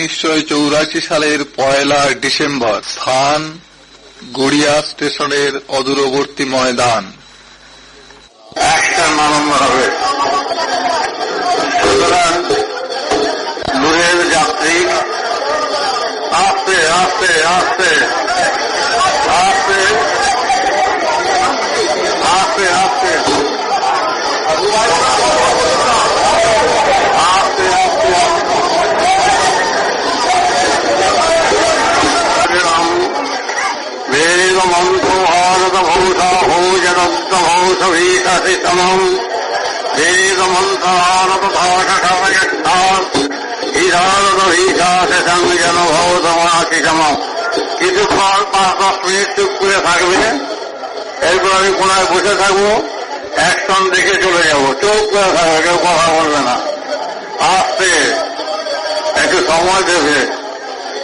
উনিশশো সালের পয়লা ডিসেম্বর স্থান গড়িয়া স্টেশনের অদূরবর্তী ময়দান। অ্যাকশন আরম্ভ হবে। সুতরাং দূরের যাত্রী আস্তে আস্তে আস্তে আস্তে আস্তে আস্তে। वेदमन्तो भारतभूषा भोजनत्तभूषवीषसितमम् वेदमन्त्रारतभाषषमयष्ठा হিরারদীশাসংজনভবতমাশিসমম কিছু পাঁচ দশ মিনিট চুপ করে থাকবে এরপর আমি কোনায় বসে থাকবো অ্যাকশন দেখে চলে যাব চুপ করে থাকবে কেউ কথা বলবে না আসতে একটু সময় দেবে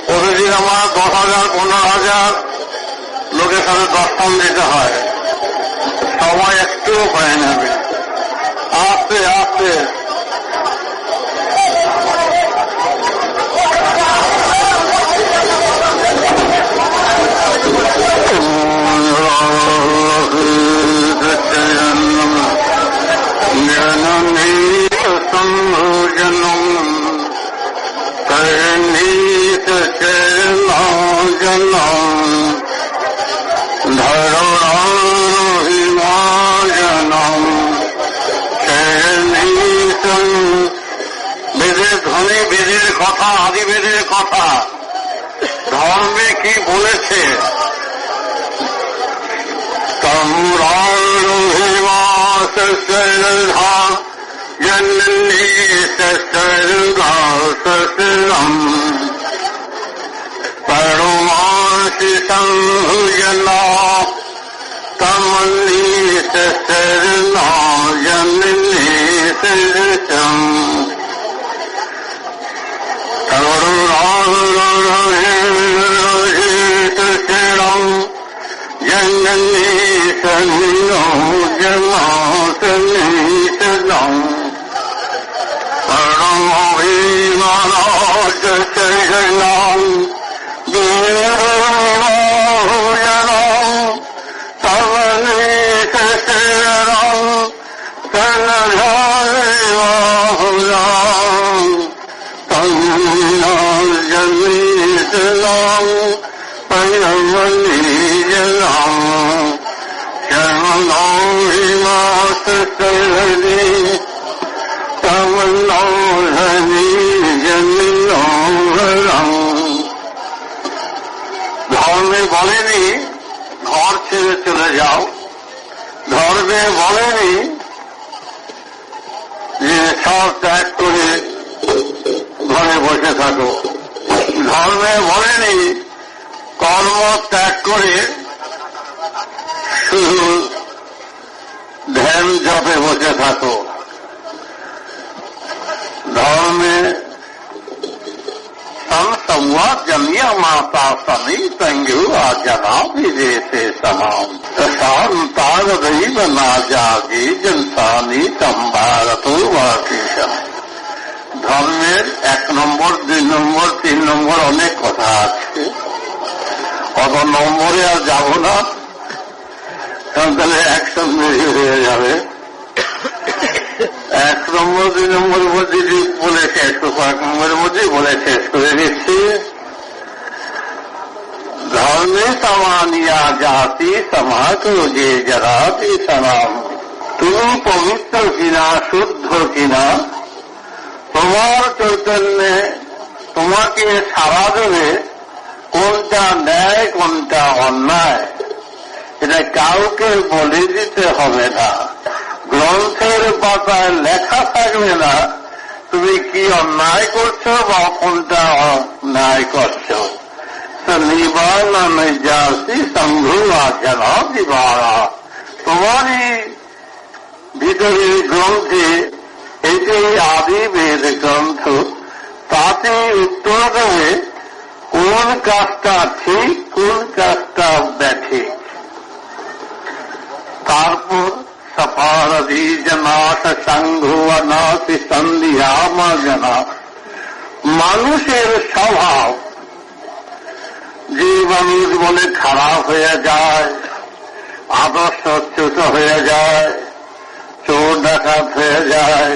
প্রতিদিন আমার দশ হাজার পনেরো হাজার লোকের সাথে দর্শন দিতে হয়। সময় একটুও পায় না আস্তে আস্তে। জনম কথা আদিবেদের কথা ধর্মে কি বলেছে பருமாசிசங்குஜனா தமல்லீசெருநாயனிசெருசம் ধর্মে বলেনি ঘর ছেড়ে চলে যাও। ধর্মে বলেনি যে সব ত্যাগ করে ঘরে বসে থাকো ধর্মে বলেনি কর্ম ত্যাগ করে শুধু ধ্যান জপে বসে থাকো ধর্মে संवाद जमिया माता समी संगु आजना विदेशे समाम शांतार दैव ना जागे जनसानी संभारत वाकिशन ধর্মের এক নম্বর, দুই নম্বর, তিন নম্বর অনেক কথা আছে। অত নম্বরে আর যাব না। কারণ তাহলে বেশি হয়ে যাবে। এক নম্বর, দুই নম্বরের মধ্যে বলে শেষ করব এক নম্বরের মধ্যে বলে শেষ করে দিচ্ছি ধর্মে সমানিয়া জাতি সমাজ যে জরাতি সনাম তুমি পবিত্র কিনা, শুদ্ধ কিনা তোমার চৈতন্যে তোমাকে সারা দেবে কোনটা ন্যায়, কোনটা অন্যায়, এটা কাউকে বলে দিতে হবে না। গ্রন্থের পাতায় লেখা থাকবে না, তুমি কি অন্যায় করছ বা কোনটা অন্যায় করছ। নিবারণ যাসি সংঘু দিবারা তোমারই ভিতরে গ্রন্থে এটি আদি বেদ গ্রন্থ, তাতে উত্তর দেবে কোন কাজটা ঠিক, কোন কাজটা ব্যাঠিক। তারপর সফারধি জনাথ সংঘু অনাথ সন্ধিয়াম জনা মানুষের স্বভাব যে মানুষ বলে খারাপ হয়ে যায় আদর্শচ্যুত হয়ে যায়, চোর ডাকাত হয়ে যায়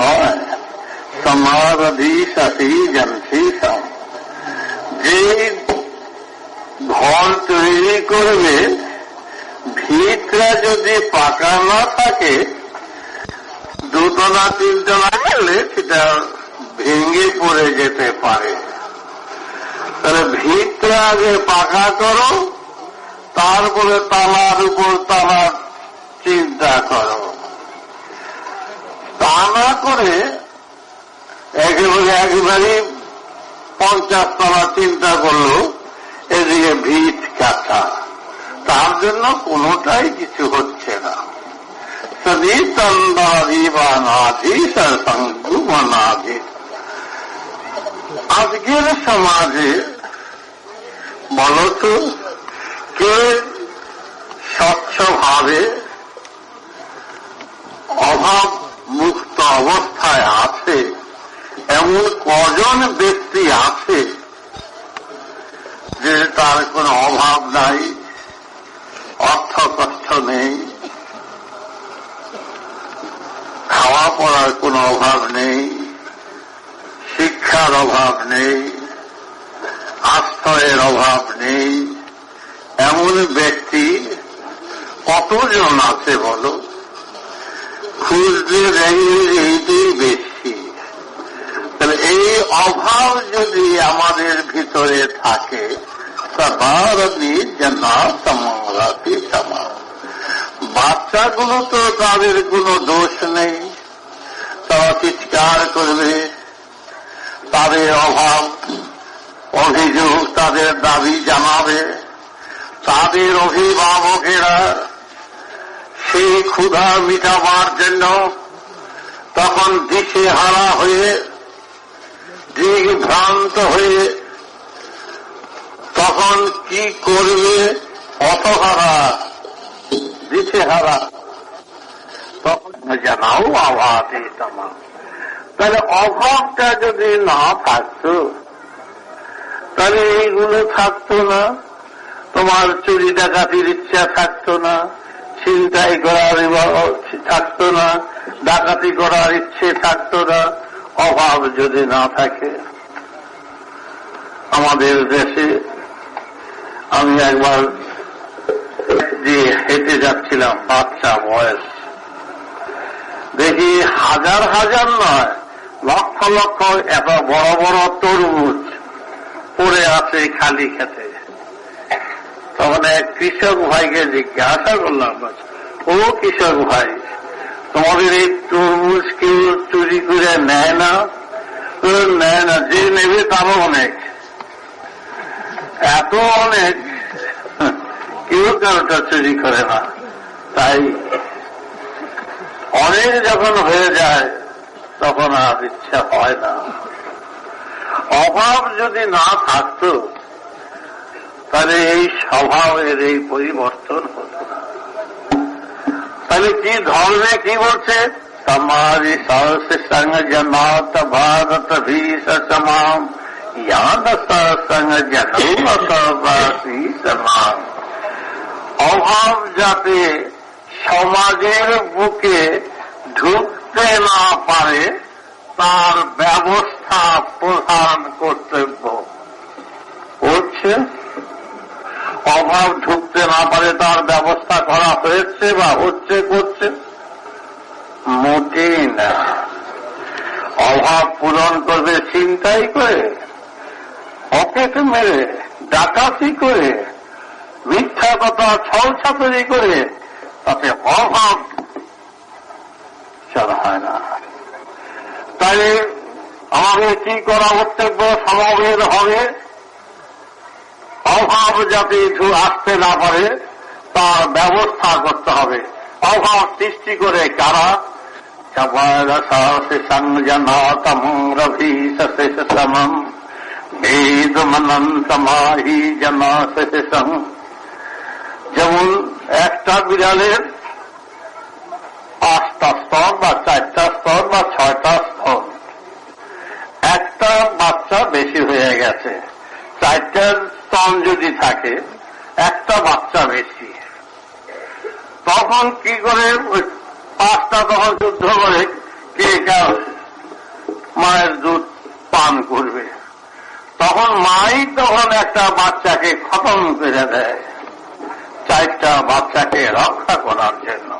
নয় সমাধি জনশীষম যে ঘর তৈরি করবে, ভিতরা যদি পাকা না থাকে, দুতলা, তিনতলা গেলে সেটা ভেঙে পড়ে যেতে পারে। তাহলে ভিতটা আগে পাকা করো, তারপরে তালার উপর তালার চিন্তা করো। তা না করে একেবারে একেবারে পঞ্চাশ তলা চিন্তা করল, এদিকে ভিত কাটা তার জন্য কোনোটাই কিছু হচ্ছে না। আজকের সমাজে বলতো কে স্বচ্ছভাবে অভাব মুক্ত অবস্থায় আছে। এমন কজন ব্যক্তি আছে যে তার কোনো অভাব নাই অর্থ কষ্ট নেই খাওয়া পড়ার কোনো অভাব নেই, শিক্ষার অভাব নেই, আশ্রয়ের অভাব নেই। এমন ব্যক্তি কতজন আছে বলো? দেখবে এইটাই বেশি। তাহলে এই অভাব যদি আমাদের ভিতরে থাকে বাচ্চাগুলো তো তাদের কোনো দোষ নেই। তারা চিৎকার করবে। তাদের অভাব, অভিযোগ তাদের দাবি জানাবে। তাদের অভিভাবকেরা সেই ক্ষুধা মিটাবার জন্য তখন দিশে হারা হয়ে দিক ভ্রান্ত হয়ে তখন কি করবে? অতহারা দিশে হারা। তখন জানাও আওয়াজে তোমার তাহলে অভাবটা যদি না থাকতো, তাহলে এইগুলো থাকতো না। তোমার চুরি ডাকাতির ইচ্ছা থাকতো না। চিন্তাই করার থাকতো না, ডাকাতি করার ইচ্ছে থাকতো না, অভাব যদি না থাকে। আমাদের দেশে আমি একবার যে হেঁটে যাচ্ছিলাম, বাচ্চা বয়স। দেখি হাজার হাজার নয়, লক্ষ লক্ষ এত বড় বড় তরমুজ পড়ে আছে খালি খেতে। তখন এক কৃষক ভাইকে জিজ্ঞাসা করলাম ও কৃষক ভাই, তোমাদের এই তরমুজ কেউ চুরি করে নেয় না? নেয় না, যে নেবে তারও অনেক। এত অনেক? কেউ কারোটা চুরি করে না। তাই অনেক যখন হয়ে যায়, তখন আর ইচ্ছা হয় না। অভাব যদি না থাকত তাহলে এই স্বভাবের এই পরিবর্তন হতো তাহলে কি ধর্মে কি বলছে? সহস সঙ্গ জনাত ভারত ভীষ সমাম ইয়াদ সঙ্গ অভাব যাতে সমাজের বুকে ঢুকতে না পারে, তার ব্যবস্থা প্রধান কর্তব্য। করছে অভাব ঢুকতে না পারে তার ব্যবস্থা করা হয়েছে বা হচ্ছে করছে? মোটেই না অভাব পূরণ করবে চিন্তাই করে। অকেট মেরে, ডাকাতি করে, মিথ্যা কথা ছল ছাতরি করে, তাতে অভাব চলা হয় না। তাই আমাদের কি করা কর্তব্য সমাবের হবে? অভাব যাতে আসতে না পারে, তার ব্যবস্থা করতে হবে। অভাব সৃষ্টি করে কারা? যেমন একটা বিড়ালের পাঁচটা স্তর বা চারটা স্তর বা ছয়টা স্তর। একটা বাচ্চা বেশি হয়ে গেছে চারটার স্তন যদি থাকে, একটা বাচ্চা বেশি। তখন কি করে পাঁচটা তখন যুদ্ধ করে কে মায়ের দুধ পান করবে? তখন মাই তখন একটা বাচ্চাকে খতম করে দেয়, চারটা বাচ্চাকে রক্ষা করার জন্য।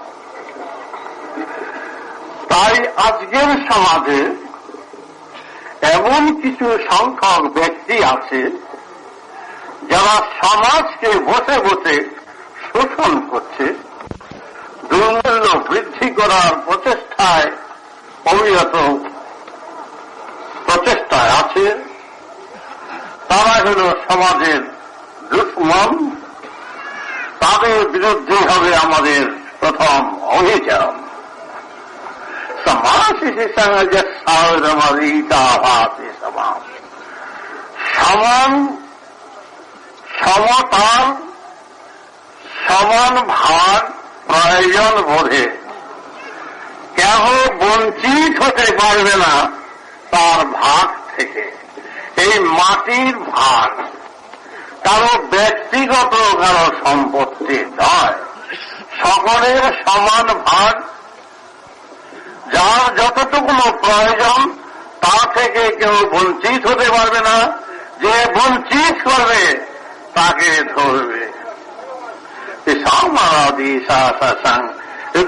তাই আজকের সমাজে এমন কিছু সংখ্যক ব্যক্তি আছে যারা সমাজকে বসে বসে শোষণ করছে, দুর্মূল্য বৃদ্ধি করার প্রচেষ্টায় অবিরত প্রচেষ্টায় আছে, তারা হল সমাজের দুশ্মন। তাদের বিরুদ্ধে হবে আমাদের প্রথম অভিযান। সমাজ হিসেবে যে সার্বজনীতা ভাবে সমাজ। সমান সমতার সমান ভাগ প্রয়োজন বোধে। কেহ বঞ্চিত হতে পারবে না তার ভাগ থেকে। এই মাটির ভাগ কারও ব্যক্তিগত কারও সম্পত্তি নয়। সকলের সমান ভাগ। যার যতটুকু প্রয়োজন তা থেকে কেউ বঞ্চিত হতে পারবে না। যে বঞ্চিত করবে তাকে ধরবে।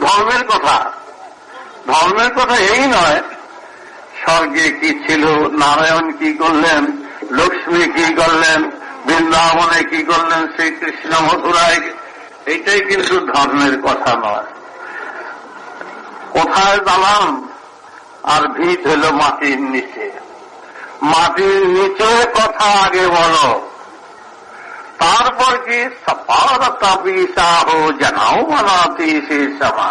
ধর্মের কথা। ধর্মের কথা এই নয়, স্বর্গে কি ছিল, নারায়ণ কি করলেন, লক্ষ্মী কি করলেন, বৃন্দাবনে কি করলেন, শ্রীকৃষ্ণ মথুরায় এইটাই কিন্তু ধর্মের কথা নয়। কোথায় দালান আর ভিত হলো মাটির নিচে। মাটির নিচে কথা আগে বলো। তারপর কি জানাও বানাতে সে সমা।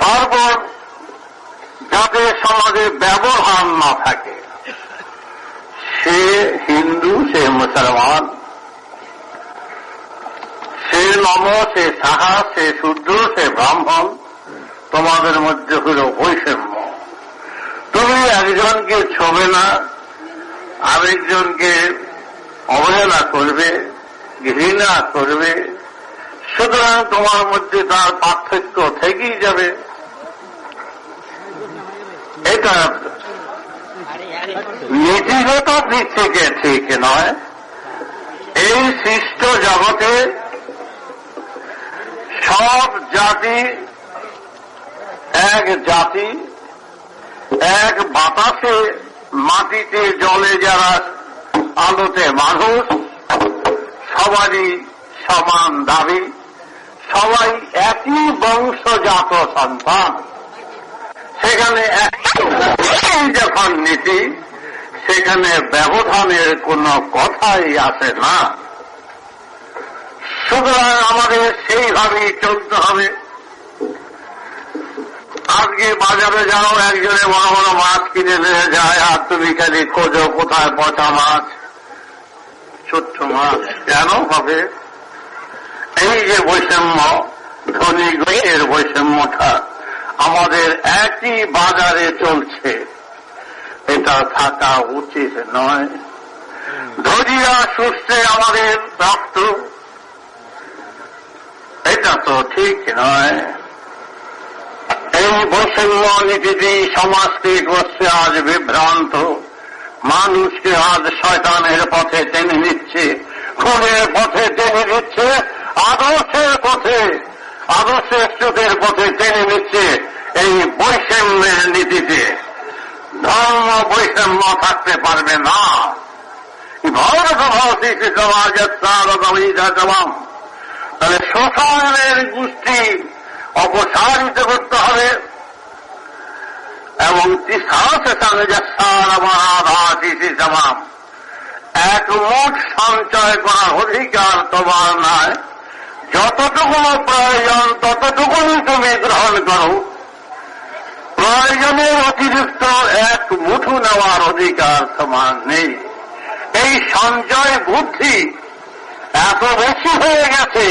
তারপর যাতে সমাজে ব্যবহার না থাকে, সে হিন্দু, সে মুসলমান, সে নম, সে সাহা, সে শুদ্ধ সে ব্রাহ্মণ, তোমাদের মধ্যে হল বৈষম্য। তুমি একজনকে ছবে না, আরেকজনকে অবহেলা করবে, ঘৃণা করবে, সুতরাং তোমার মধ্যে তার পার্থক্য থেকেই যাবে। এটা নীতিগত দিক থেকে ঠিক নয়। এই সৃষ্ট জগতে সব জাতি, এক জাতি, এক বাতাসে মাটিতে জলে যারা আলোতে মানুষ, সবারই সমান দাবি, সবাই একই বংশজাত সন্তান। সেখানে যখন নীতি, সেখানে ব্যবধানের কোনো কথাই আসে না। সুতরাং আমাদের সেইভাবেই চলতে হবে। আজকে বাজারে যাও, একজনে বড় বড় মাছ কিনে নিয়ে যায়, আর তুমি খালি খোঁজো কোথায় পচা মাছ। ছোট্ট মাছ কেন হবে এই যে বৈষম্য, ধনী গরিবের বৈষম্যটা আমাদের একই বাজারে চলছে। এটা থাকা উচিত নয়। ধরিয়া সুস্থে আমাদের রক্ত। এটা তো ঠিক নয়। এই বৈষম্য নীতিটি সমাজকে করছে আজ বিভ্রান্ত। মানুষকে আজ শয়তানের পথে টেনে নিচ্ছে, খুনের পথে টেনে নিচ্ছে, আদর্শের পথে, আদর্শের স্রোতের পথে টেনে নিচ্ছে এই বৈষম্যের নীতিতে। ধর্ম বৈষম্য থাকতে পারবে না। তাহলে শোষণের গোষ্ঠী অপসারিত করতে হবে। এবং এক সঞ্চয় করার অধিকার তোমার নয় যতটুকু প্রয়োজন ততটুকুনি তুমি গ্রহণ করো। প্রয়োজনের অতিরিক্ত এক মুঠু নেওয়ার অধিকার তোমার নেই। এই সঞ্চয় বুদ্ধি এত বেশি হয়ে গেছে,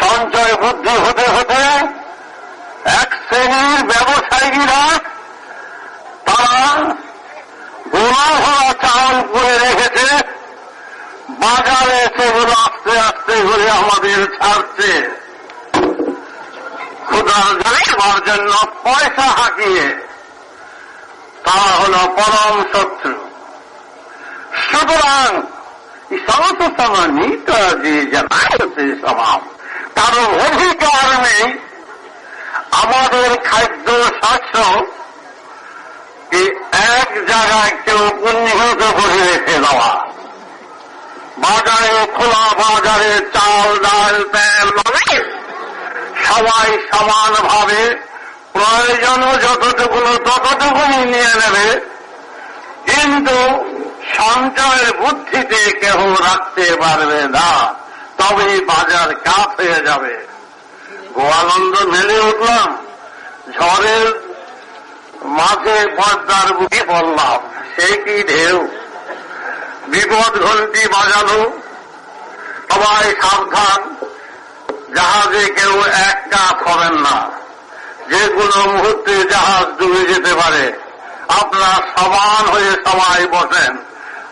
সঞ্চয় বুদ্ধি হতে হতে এক শ্রেণির ব্যবসায়ীরা তারা গোলাম গোপন করে রেখেছে, বাজারে সেগুলো আস্তে আস্তে করে আমাদের ছাড়ছে। ক্ষুদার জানাবার জন্য পয়সা হাঁকিয়ে, তারা হল পরম শত্রু। সুতরাং সমস্ত সমানিত যে জানাচ্ছে সমাম। কারণ অধিকার নেই। আমাদের খাদ্য, শস্য এই এক জায়গায় কেউ উন্নীত করে রেখে দেওয়া। বাজারে, খোলা বাজারে চাল, ডাল, তেল মানে সবাই সমানভাবে প্রয়োজন যতটুকু ততটুকুনি নিয়ে নেবে। কিন্তু সঞ্চয়ের বুদ্ধিতে কেউ রাখতে পারবে না তবে বাজার কাপ হয়ে যাবে। গোয়ানন্দ মেলে উঠলাম, ঝড়ের মাঝে পর্দার বুকে পড়লাম, সে কি ঢেউ? বিপদ ঘন্টি বাজানো সবাই সাবধান, জাহাজে কেউ এক কাপ হবেন না। যে কোনো মুহূর্তে জাহাজ ডুবে যেতে পারে। আপনারা সমান হয়ে সবাই বসেন।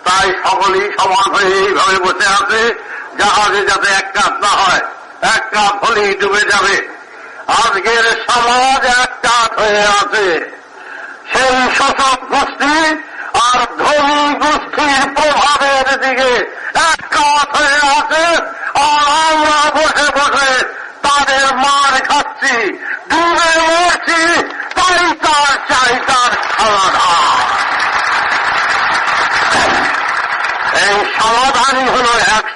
তাই সকলেই সমান হয়ে এইভাবে বসে আছে, জাহাজে যাতে এক কাপ না হয় এক কাপ হলেই ডুবে যাবে। আজকের সমাজ এক কাপ হয়ে আছে। সেই শোষক গোষ্ঠী আর ধনী গোষ্ঠীর প্রভাবের দিকে এক কাপ হয়ে আছে। আর আমরা বসে বসে তাদের মার খাচ্ছি। ডুবে মরছি তাই তার চাই তার সমাধান। এই সমাধানই হল এক